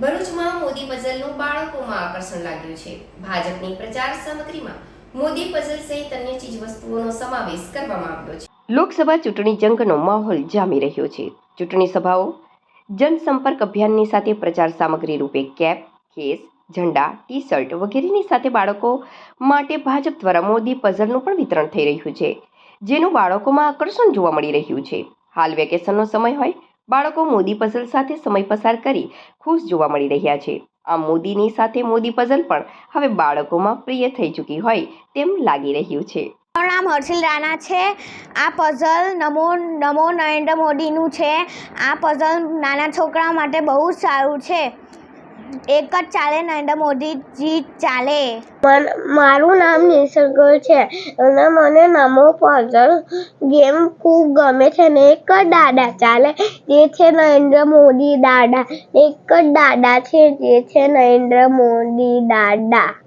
ભરૂચમાં મોદી પઝલનું બાળકોમાં આકર્ષણ લાગ્યું છે. ભાજપની પ્રચાર સામગ્રીમાં મોદી પઝલ સહિત અન્ય ચીજવસ્તુઓનો સમાવેશ કરવામાં આવ્યો છે. લોકસભા ચૂંટણી જંગનો માહોલ જામી રહ્યો છે. ચૂંટણી સભાઓ, જનસંપર્ક અભિયાનની સાથે પ્રચાર સામગ્રી રૂપે કેપ, કેસ, ઝંડા ટી શર્ટ વગેરેની સાથે બાળકો માટે ભાજપ દ્વારા મોદી પઝલનું પણ વિતરણ થઈ રહ્યું છે. જેનું બાળકોમાં આકર્ષણ જોવા મળી રહ્યું છે. હાલ વેકેશનનો સમય હોય બાળકો મોદી પઝલ સાથે સમય પસાર કરી ખુશ જોવા મળી રહ્યા છે. આમ મોદીની સાથે મોદી પઝલ પણ હવે બાળકોમાં પ્રિય થઈ ચૂકી હોય તેમ લાગી રહ્યું છે. મારું નામ હર્ષિલ રાણા છે. આ પઝલ નમો નમો નરેન્દ્ર મોદીનું છે. આ પઝલ નાના છોકરાઓ માટે બહુ જ સારું છે. એક જ ચાલે, નરેન્દ્ર મોદીજી ચાલે. મારું નામ નિસર્ગ છે અને મને નમો પઝલ ગેમ ખૂબ ગમે છે ને એક જ દાદા ચાલે, જે છે નરેન્દ્ર મોદી દાદા. એક જ દાદા છે, જે છે નરેન્દ્ર મોદી દાદા.